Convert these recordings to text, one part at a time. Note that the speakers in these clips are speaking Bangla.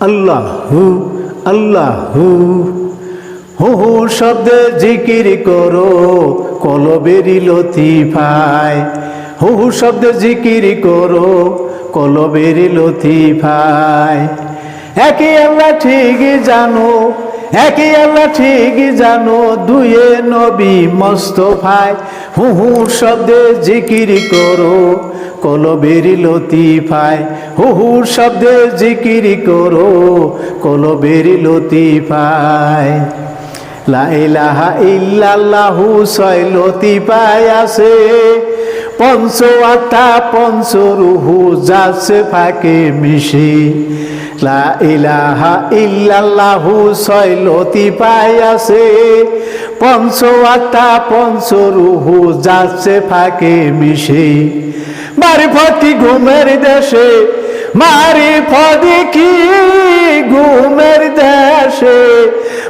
আল্লাহ আল্লাহ। হু হু, শব্দে জিকির করো, কলবেরি লতিফায়। হো, হু, শব্দে জিকির করো, কলবেরি লতিফায়। একে আল্লাহ ঠিক জানো একই আল্লাহ ঠিক জানো দুয়ে নবী মস্তফায়। হু হু শব্দে জিকির করো, কলবেরি লতিফায়। হু হু শব্দে জিকির করো, কলবেরি লতিফায়। লা ইলাহা ইল্লাল্লাহু ছয় লতিফায় আছে। পঞ্চ আত্মা পঞ্চ রুহু যাচ্ছে ফাঁকে মিশে। লা ইলাহা ইল্লাল্লাহু ছয় লতিফায় আছে। পঞ্চ আত্মা, পঞ্চ রুহু যাচ্ছে, ফাঁকে মিশে। মারি ফটি ঘুমের দেশে, মারি ফটি কি ঘুমের দেশে।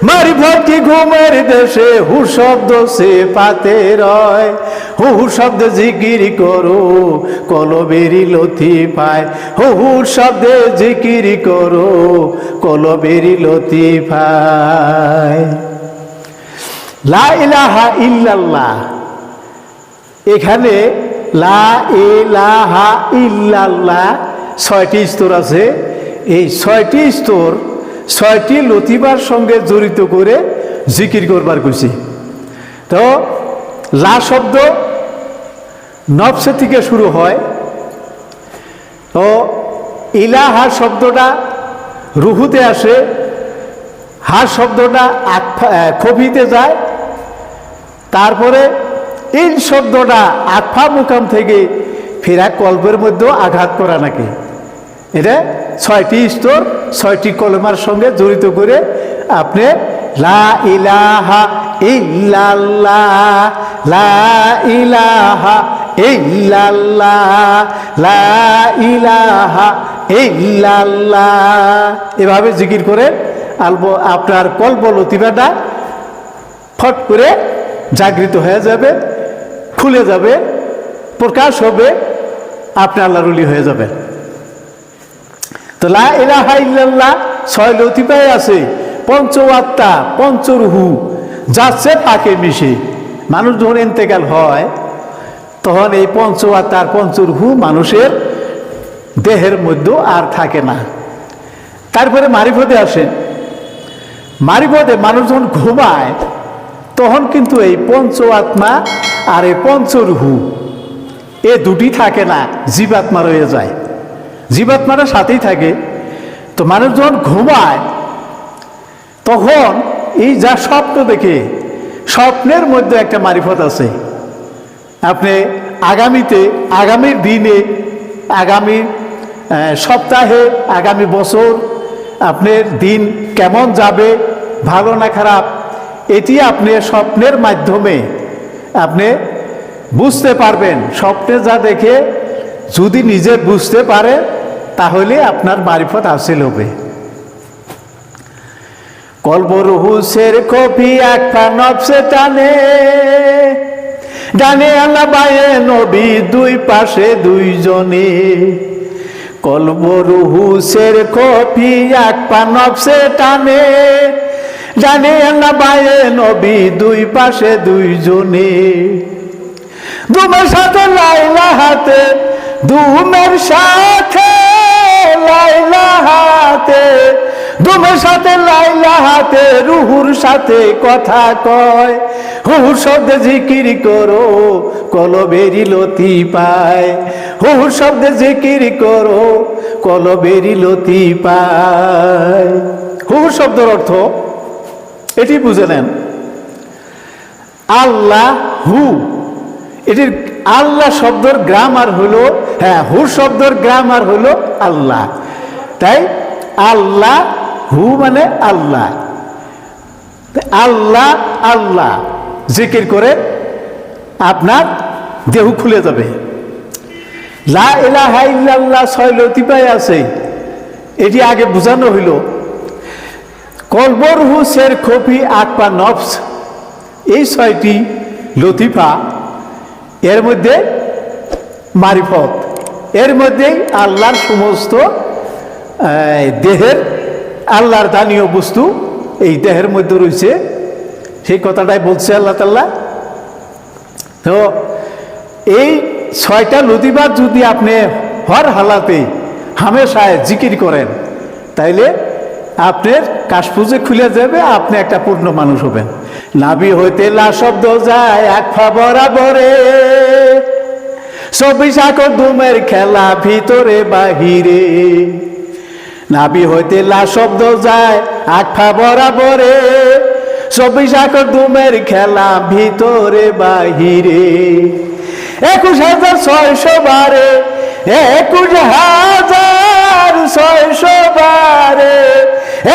মারি ফটি ঘুমের দেশে হু শব্দ সে পাতে রয়। হু হু শব্দ জিকির করো, কলবেরি লথি পায়। হু হু শব্দে জিকির করো, কলবেরি লথি পায়। লা ইল্লাল্লাহ। এখানে লা ইলাহা ইল্লাল্লাহ ছয়টি স্তর আছে। এই ছয়টি স্তর, ছয়টি লতিবার সঙ্গে জড়িত করে জিকির করবার কইছি। তো লা শব্দ নবসে থেকে শুরু হয়। তো ইলাহা শব্দটা রুহুতে আসে হা শব্দটা আহ, যায়। তারপরে ইন শব্দটা আফা মুকাম থেকে ফেরা কল্পের মধ্যেও আঘাত করা নাকি? এটা ছয়টি স্তর ছয়টি কলমার সঙ্গে জড়িত করে আপনি লা ইলাহা ইল্লাল্লাহ লা ইলাহা লা ইলাহা এভাবে জিকির করে আলব আপনার কল্প লতিবাটা ফট করে জাগৃত হয়ে যাবে খুলে যাবে, প্রকাশ হবে, আপনি আল্লাহরুলি হয়ে যাবেন তো লা ইলাহা ইল্লাল্লাহ ছয় লতিপায় আছে পঞ্চ আত্মা পঞ্চরুহু যাচ্ছে পাকে মিশে। মানুষ যখন ইন্তেকাল হয় তখন এই পঞ্চ আর আত্মার পঞ্চরুহু মানুষের দেহের মধ্যে আর থাকে না। তারপরে মারিফতে আসেন মারিফতে মানুষ যখন ঘুমায়, তখন কিন্তু এই পঞ্চ আত্মা আর এই পঞ্চরুহু এ দুটি থাকে না, জীবাত্মা রয়ে যায়। জীবাত্মাটা সাথেই থাকে। তো মানুষ যখন ঘুমায়, তখন এই যা স্বপ্ন দেখে, স্বপ্নের মধ্যে একটা মারিফত আছে। আপনি আগামীতে, আগামী দিনে, আগামী সপ্তাহে, আগামী বছর আপনার দিন কেমন যাবে, ভালো না খারাপ, এটি আপনি স্বপ্নের মাধ্যমে আপনি বুঝতে পারবেন। স্বপ্নে যা দেখে যদি নিজে বুঝতে পারে, তাহলে আপনার মারিফত হাসিল হবে। কলবরহুসের কপি একটা নবসে টানে ডানে আল্লাহ বায়ে নবী দুই পাশে দুইজনে। কলবরহুসের কপি এক পা নবসে টানে। ডানে আল্লাহ বায়ে নবী দুই পাশে দুইজনে। দুমের সাথে লাইলা হাতে, দুমের সাথে লাইলা হাতে। দুমের সাথে লাইলা হাতে, রুহুর সাথে কথা কয়। শব্দে জিকির করো কলবেরি লতি পায়। হুহুর শব্দে জিকির করো কলবেরি লতি পায়। হুহুর শব্দের অর্থ, এটি বুঝে নেন। আল্লাহ হু। এটির আল্লাহ শব্দর গ্রামার হলো হ্যাঁ হু শব্দর গ্রামার হলো আল্লাহ। তাই আল্লাহ হু মানে আল্লাহ। আল্লাহ আল্লাহ। জিকির করে আপনার দেহ খুলে যাবে। লা ছয় আছে। এটি আগে বোঝানো হইল। কলবর হুসের খফি আকপা নফস, এই ছয়টি লতিফা এর মধ্যে মারিফত। এর মধ্যেই আল্লাহর সমস্ত দেহের আল্লাহর দানীয় বস্তু এই দেহের মধ্যে রয়েছে। সেই কথাটাই বলছে আল্লাহ তাল্লাহ তো এই ছয়টা লতিবাদ যদি আপনি হর হালাতে হামেশায় জিকির করেন, তাইলে আপনার কাশপুজে খুলে যাবে, আপনি একটা পূর্ণ মানুষ হবেন। নাবি হইতে লা শব্দ যায়, এক ফা বরাবরে। চব্বিশ আকর দুমের খেলা ভিতরে বাহিরে। নাবি হইতে লা শব্দ যায় আখা বরাবরে। চব্বিশ আকর দুমের খেলা, ভিতরে বাহিরে। একুশ হাজার ছয়শো বারে, একুশ হাজার ছয়শো বারে,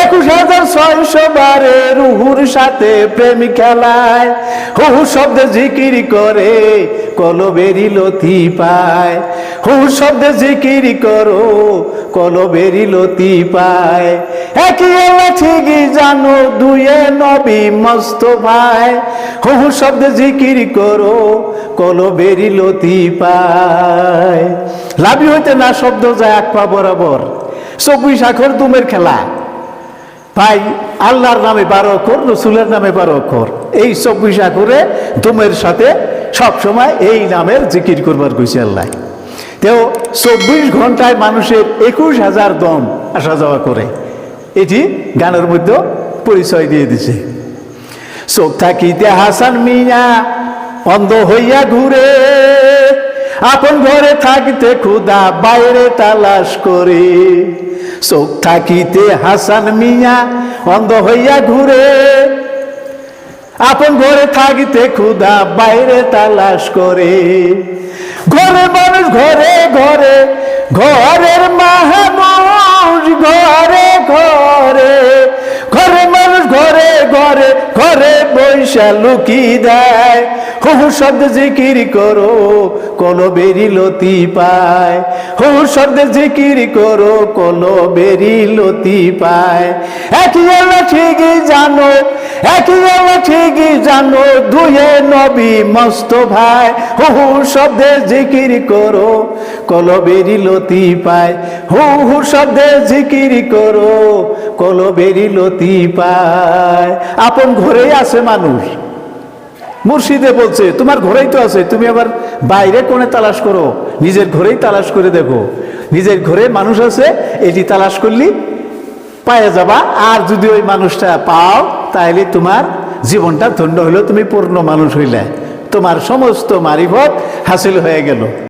একুশ হাজার ছয়শো বারে রুহুর সাথে প্রেম খেলায়। হু শব্দে জিকির করে, কলবেরি লতি পায়। হু শব্দে জিকির করো, কলবেরি লতি পায়। একই আল্লাহ ঠিকই জানো দুয়ে নবী মস্ত ভাই। হু শব্দে জিকির করো কলবেরি লতি পায় লাভি হইতে না শব্দ যায় এক পা বরাবর। চব্বিশ আখর দুমের খেলা। ভাই, আল্লাহর নামে বারো অক্ষর, রসুলের নামে বারো অক্ষর। এই চব্বিশ আখরে দুমের সাথে সব সময় এই নামের জিকির করবার কইছে আল্লাহ। তেও চব্বিশ ঘন্টায় মানুষের একুশ হাজার দম আসা যাওয়া করে। এটি গানের মধ্যে পরিচয় দিয়ে দিছে। চোখ থাকিতে হাসান মিয়া, অন্ধ হইয়া ঘুরে, আপন ঘরে থাকিতে ক্ষুদা বাইরে তালাশ করে। চোখ থাকিতে হাসান মিয়া, অন্ধ হইয়া ঘুরে, আপন ঘরে থাকিতে খুদা বাইরে তালাশ করে। ঘরে মানুষ ঘরে ঘরে, ঘরের ঘরে ঘরে ঘরে বৈশা লুকি দেয়। হু শব্দ জিকির করো কলো বেরি লতি পায়। হু শব্দ জিকির করো কলো বেরি লতি পায়। একই আল্লাহ ঠিকই জানো, একই আল্লাহ ঠিকই জানো দুয়ে নবী মস্ত ভাই। হু শব্দে জিকির করো কলবেরি লতি পায়। হু হু শব্দে জিকির করো, কলবেরি লতি পায়। আপন ঘরেই আছে মানুষ। মুর্শিদে বলছে, তোমার ঘরেই তো আছে, তুমি আবার বাইরে কোণে তালাশ করো? নিজের ঘরেই তালাশ করে দেখো। নিজের ঘরে মানুষ আছে, এটি তালাশ করলি পায়ে যাবা। আর যদি ওই মানুষটা পাও তাহলে তোমার জীবনটা ধন্য হইল, তুমি পূর্ণ মানুষ হইলে। তোমার সমস্ত মারিফত হাসিল হয়ে গেল।